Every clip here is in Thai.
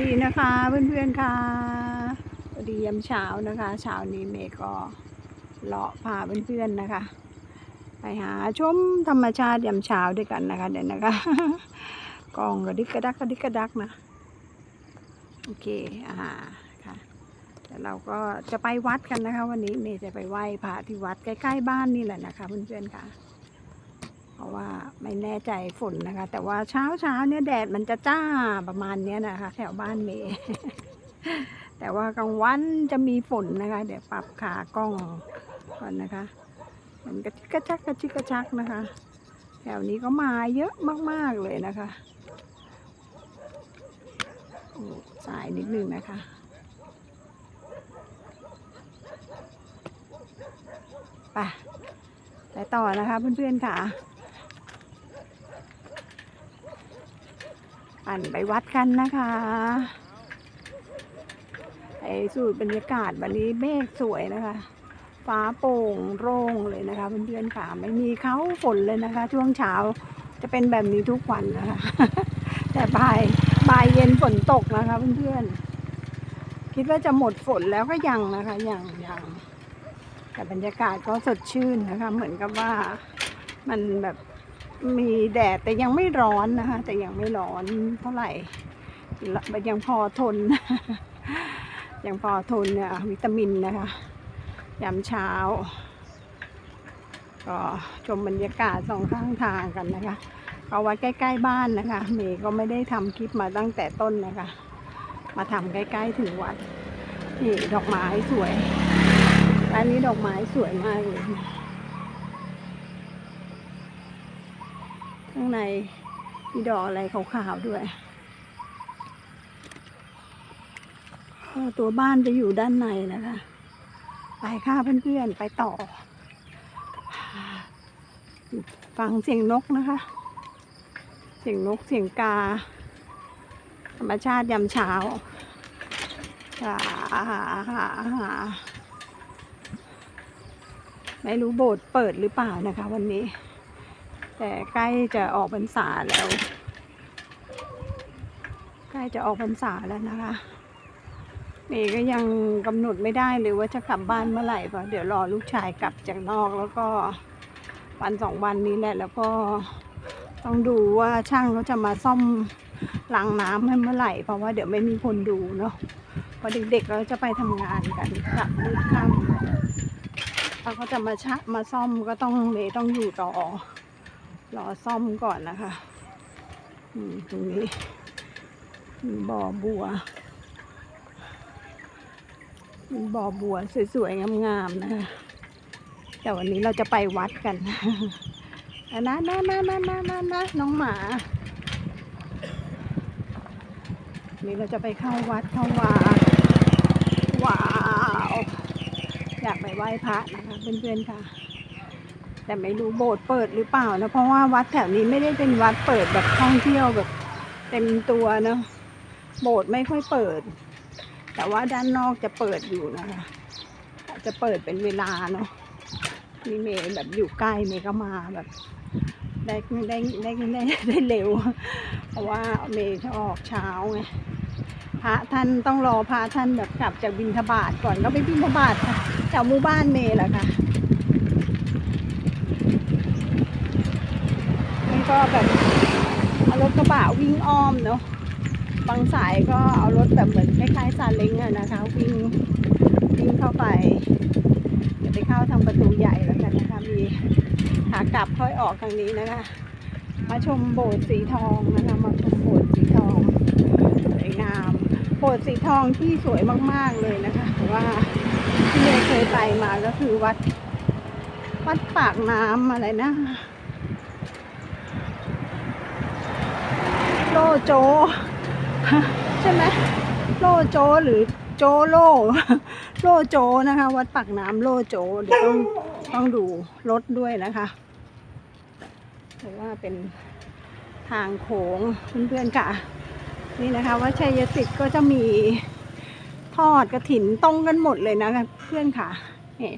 ดีนะคะเพื่อนๆค่ะสวัสดียามเช้านะคะเช้านี้เมย์ก็เลาะพาเพื่อนๆนะคะ ไปหาชมธรรมชาติยามเช้าด้วยกันนะคะเดี๋ยวนะคะกองกระดิกกระดักกระดิกกระดักนะโอเคอ่าค่ะเดี๋ยวเราก็จะไปวัดกันนะคะ วันนี้เมย์จะไปไหว้พระที่วัดใกล้ๆบ้านนี่แหละนะคะเพื่อนๆค่ะ เพราะว่าไม่แน่ใจฝนนะคะ แต่ว่าเช้าเช้าเนี่ยแดดมันจะจ้าประมาณเนี้ยนะคะ แถวบ้านเมย์แต่ว่ากลางวันจะมีฝนนะคะ เดี๋ยวปรับขากล้องก่อนนะคะ มันกระชิกกระชักกระชิกกระชักนะคะ แถวนี้ก็มาเยอะมากๆเลยนะคะโอ้สายนิดนึงนะคะไปไปต่อนะคะเพื่อนๆค่ะ ปั่นไปวัดกันนะคะไปสูดบรรยากาศวันนี้เมฆสวยนะคะ ฟ้าโปร่งโล่งเลยนะคะเพื่อนๆค่ะไม่มีเขาฝนเลยนะคะ ช่วงเช้าจะเป็นแบบนี้ทุกวันนะคะ แต่บ่ายบ่ายเย็นฝนตกนะคะเพื่อนๆคิดว่าจะหมดฝนแล้วก็ยังนะคะยังยังแต่บรรยากาศก็สดชื่นนะคะ เหมือนกับว่ามันแบบ มีแดดแต่ยังไม่ร้อนนะคะ แต่ยังไม่ร้อนเท่าไหร่ ยังพอทน ยังพอทนเนี่ยวิตามินนะคะ ยามเช้า ก็ชมบรรยากาศสองข้างทางกันนะคะเอาไว้ใกล้ ๆ บ้านนะคะ เมย์ก็ไม่ได้ทำคลิปมาตั้งแต่ต้นนะคะ มาทำใกล้ ๆ ถึงวัดนี่ดอกไม้สวยร้านนี้ดอกไม้สวยมากเลย ข้างในมีดอกอะไรขาวๆด้วย ตัวบ้านจะอยู่ด้านในนะคะ ไปค่ะเพื่อนๆ ไปต่อ ฟังเสียงนกนะคะ เสียงนกเสียงกา ธรรมชาติยามเช้าหาหาหาไม่รู้โบสถ์เปิดหรือเปล่านะคะวันนี้ แต่ใกล้จะออกพรรษาแล้ว ใกล้จะออกพรรษาแล้วนะคะเมย์ก็ยังกำหนดไม่ได้เลยว่าจะกลับบ้านเมื่อไหร่เพราะเดี๋ยวรอลูกชายกลับจากนอกแล้วก็วันสองวันนี้แหละ แล้วก็ต้องดูว่าช่างเขาจะมาซ่อมรางน้ำให้เมื่อไหร่เพราะว่าเดี๋ยวไม่มีคนดูเนาะพราะเด็กๆเราจะไปทำงานกันกลับมืดค่ำถ้าเขาจะมาชะมาซ่อมก็ต้องเมย์ต้องอยู่ต่อ รอซ่อมก่อนนะคะตรงนี้บ่อบัวบ่อบัวสวยๆงามๆนะคะแต่วันนี้เราจะไปวัดกันนะนะนะนะนะนะนะน้องหมานี้เราจะไปเข้าวัดเข้าวาว้าว อยากไปไหว้พระนะคะเพื่อนๆค่ะ แต่ไม่รู้โบสถ์เปิดหรือเปล่านะ เพราะว่าวัดแถวนี้ไม่ได้เป็นวัดเปิดแบบท่องเที่ยวแบบเต็มตัวเนาะโบสถ์ไม่ค่อยเปิด แต่ว่าด้านนอกจะเปิดอยู่นะคะอาจจะเปิดเป็นเวลาเนาะนี่เมย์แบบอยู่ใกล้เมย์ก็มาแบบ ได้ได้ได้ได้ได้เร็ว เพราะว่าเมย์จะออกเช้าไงพระท่านต้องรอพระท่านแบบกลับจากบิณฑบาตก่อนก็ไปบิณฑบาตค่ะแถวหมู่บ้านเมย์แหละค่ะ มัน ก็แบบเอารถกระบะวิ่งอ้อมเนาะบางสายก็เอารถแบบเหมือนคล้ายๆซาเล้งอะนะคะ วิ่งวิ่งเข้าไปเดี๋ยวไปเข้าทางประตูใหญ่แล้วกันนะคะมีขากลับค่อยออกทางนี้นะคะ มาชมโบสถ์สีทองนะคะมาชมโบสถ์สีทองสวยงามโบสถ์สีทองที่สวยมากๆเลยนะคะว่าที่เมย์เคยไปมาก็คือวัดวัดปากน้ำอะไรนะ โลโจ ใช่ไหมโลโจหรือโจโล โลโจนะคะ วัดปากน้ำโลโจเดี๋ยวต้องต้องดูรถด้วยนะคะแต่ว่าเป็นทางโค้งเพื่อนๆค่ะ นี่นะคะวัดชัยสิทธิ์ก็จะมีทอดกระถินตรงกันหมดเลยนะคะเพื่อนค่ะนี่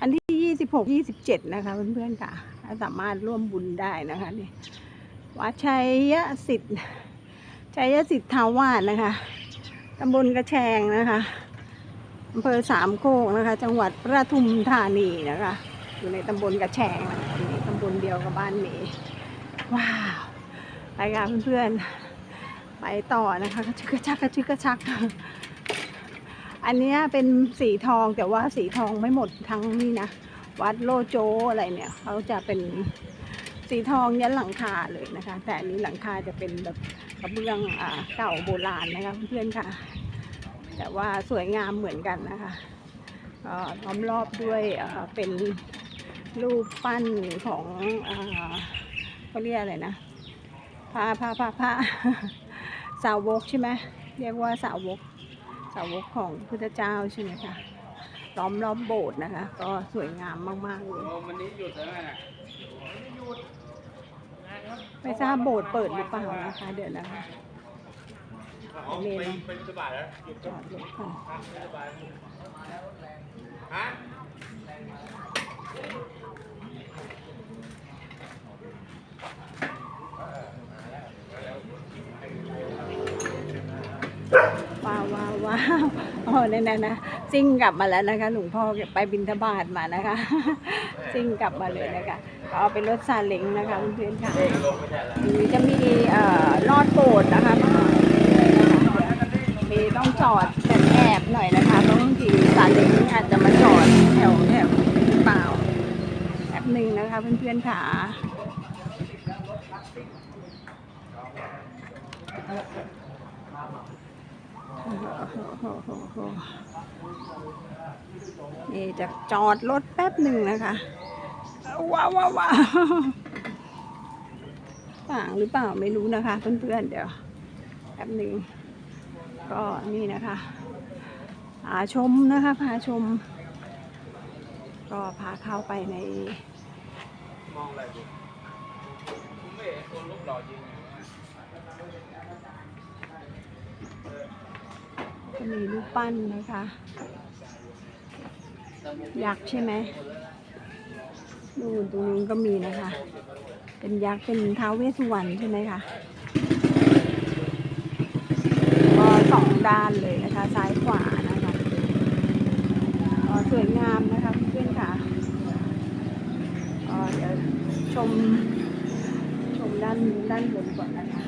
อันที่ยี่สิบหกยี่สิบเจ็ดนะคะเพื่อนๆค่ะ สามารถร่วมบุญได้นะคะนี่ วัดชัยสิทธิ์ชัยสิทธิ์ทาวาสนะคะตำบลกระแชงนะคะอำเภอสามโคกนะคะ จังหวัดปทุมธานีนะคะ อยู่ในตำบลกระแชงนะคะอยู่ในตำบลเดียวกับบ้านเมย์ว้าวไปค่ะเพื่อนๆไปต่อนะคะกระชึกกระชักกระชึกกระชัก อันนี้เป็นสีทองแต่ว่าสีทองไม่หมดทั้งนี่นะวัดโลโจอะไรเนี่ยเขาจะเป็น สีทองยันหลังคาเลยนะคะ แต่อันนี้หลังคาจะเป็นแบบกระเบื้องอ่าเก่าโบราณนะคะเพื่อนๆค่ะ แต่ว่าสวยงามเหมือนกันนะคะก็ล้อมรอบด้วยเป็นรูปปั้นของเขาเรียกอะไรนะพระพระพระพระสาวกใช่ไหมเรียกว่าสาวกสาวกของพุทธเจ้าใช่ไหมคะล้อมรอบโบสถ์นะคะ ก็สวยงามมากๆเลยวันนี้หยุดแล้วไง ไม่ทราบโบสถ์เปิดหรือเปล่านะคะ เดี๋ยวนะคะอ๋อไปไปสบายแล้วหยุดจอดรถก่อนฮะว้าวว้าวว้าว อ๋อนั่นนะนะซิ่งกลับมาแล้วนะคะหลวงพ่อไปบินทบาทมานะคะ ซิ่งกลับมาเลยนะคะเอาเป็นรถซาเล้งนะคะเพื่อนๆค่ะหรือจะมีเอ่อลอดโบสถ์นะคะมีต้องจอดแบบแอบหน่อยนะคะเพราะบางทีซาเล้งอาจจะมาจอดแถวแถวหรือเปล่าแป๊บหนึ่งนะคะเพื่อนๆค่ะ นี่จะจอดรถแป๊บหนึ่งนะคะ ว้าวว้าวาต่างหรือเปล่าไม่รู้นะคะ เพื่อนๆเดี๋ยวแป๊บหนึ่งก็นี่นะคะพาชมนะคะพาชม ก็พาเข้าไปในมองอะไรดูผมไม่เห็นคนรูปหล่อจริง จะมีรูปปั้นนะคะ ยักษ์ใช่ไหมนู่นตรงนู้นก็มีนะคะ เป็นยักษ์เป็นท้าวเวสสุวรรณใช่ไหมคะก็สองด้านเลยนะคะ ซ้ายขวานะคะสวยงามนะคะเพื่อนค่ะเดี๋ยวชมชมด้านด้านบนก่อนนะคะ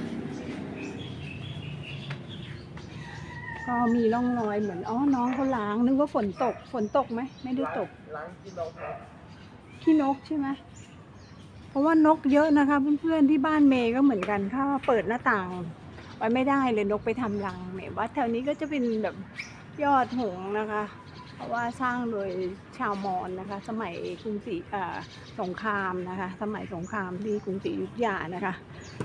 ก็มีร่องรอยเหมือนอ๋อน้องเขาล้างนึกว่าฝนตกฝนตกไหมไม่ได้ตกล้างกินนกครับขี้นกใช่ไหมเพราะว่านกเยอะนะคะเพื่อนๆที่บ้านเมย์ก็เหมือนกันถ้าเปิดหน้าต่างไว้ไม่ได้เลยนกไปทำรังเมย์ว่าแถวนี้ก็จะเป็นแบบยอดหงนะคะ เพราะว่าสร้างโดยชาวมอญนะคะ สมัยกรุงศรีอ่าสงครามนะคะ สมัยสงครามที่กรุงศรีอยุธยานะคะ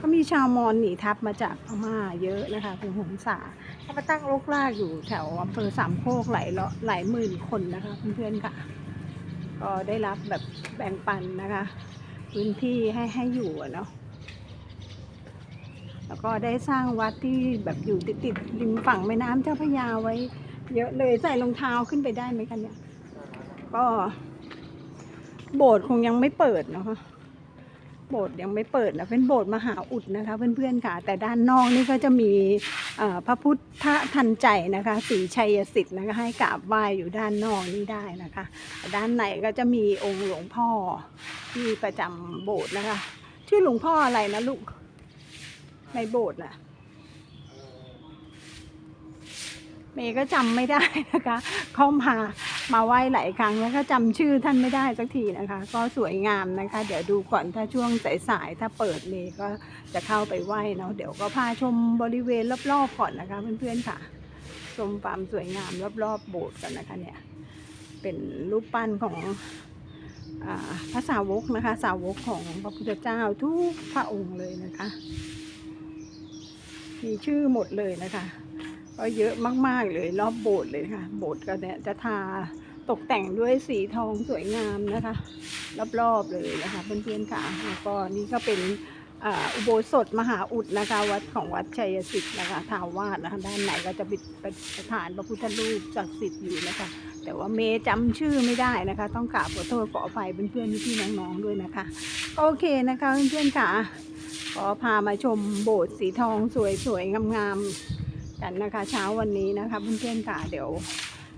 ก็มีชาวมอญหนีทัพมาจากพม่าเยอะนะคะคุณหงสา เขามาตั้งรกรากอยู่แถวอำเภอสามโคกหลายละหลายหมื่นคนนะคะเพื่อนๆค่ะ ก็ได้รับแบบแบ่งปันนะคะ พื้นที่ให้ให้อยู่เนาะแล้วก็ได้สร้างวัดที่แบบอยู่ติดติดริมฝั่งแม่น้ำเจ้าพระยาไว้ เยอะเลยใส่รองเท้าขึ้นไปได้ไหมคะเนี่ย ก็ โบสถ์คงยังไม่เปิดเนาะโบสถ์ยังไม่เปิดนะเป็นโบสถ์มหาอุดนะคะ เพื่อนๆค่ะ แต่ด้านนอกนี่ก็จะมี พระพุทธทันใจนะคะสีชัยสิทธิ์นะคะให้กราบไหว้อยู่ด้านนอกนี่ได้นะคะ ด้านในก็จะมีองค์หลวงพ่อที่ประจำโบสถ์นะคะ ชื่อหลวงพ่ออะไรนะลูกในโบสถ์น่ะเมย์ก็จำไม่ได้นะคะ เขามา มาไหว้หลายครั้งแล้วก็จำชื่อท่านไม่ได้สักทีนะคะ ก็สวยงามนะคะ เดี๋ยวดูก่อนถ้าช่วงสายๆถ้าเปิดเมย์ก็จะเข้าไปไหว้เนาะเดี๋ยวก็พาชมบริเวณรอบๆก่อนนะคะเพื่อนๆค่ะ ชมความสวยงามรอบๆโบสถ์กันนะคะเนี่ยเป็นรูปปั้นของอพระสาวกนะคะ สาวกของพระพุทธเจ้าทุกพระองค์เลยนะคะ มีชื่อหมดเลยนะคะ ก็เยอะมากๆเลยรอบโบสถ์เลยค่ะ โบสถ์ก็เนี่ยจะทาตกแต่งด้วยสีทองสวยงามนะคะ รอบๆเลยนะคะเพื่อนๆค่ะแล้วก็นี่ก็เป็นอุโบสถมหาอุดนะคะ วัดของวัดชัยสิทธิ์นะคะทาวาสนะคะด้านในก็จะเป็นประธานพระพุทธรูปศักดิ์สิทธิ์อยู่นะคะ แต่ว่าเมย์จำชื่อไม่ได้นะคะ ต้องกราบขอโทษขออภัยเพื่อนๆพี่ๆน้องๆด้วยนะคะ โอเคนะคะเพื่อนๆค่ะขอพามาชมโบสถ์สีทองสวยๆงามๆ กันนะคะ เช้าวันนี้นะคะเพื่อนๆค่ะเดี๋ยว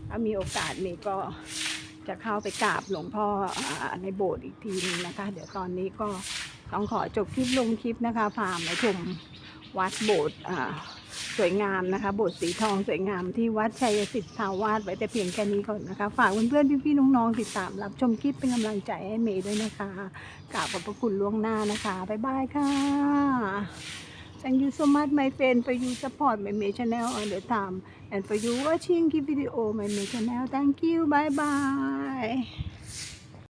ถ้ามีโอกาสเมย์ก็จะเข้าไปกราบหลวงพ่ออในโบสถ์อีกทีนึงนะคะ เดี๋ยวตอนนี้ก็ต้องขอจบคลิปลงคลิปนะคะพามาชมวัดโบสถ์สวยงามนะคะ โบสถ์สีทองสวยงามที่วัดชัยสิทธาวาสไว้แต่เพียงแค่นี้ก่อนนะคะ ฝากเพื่อนๆพี่ๆน้องๆติดตามรับชมคลิปเป็นกำลังใจให้เมย์ด้วยนะคะกราบขอบพระคุณล่วงหน้านะคะบ๊ายบายค่ะ Thank you so much, my friend, for you support my May channel all the time and for you watching the video my May channel. Thank you. Bye bye.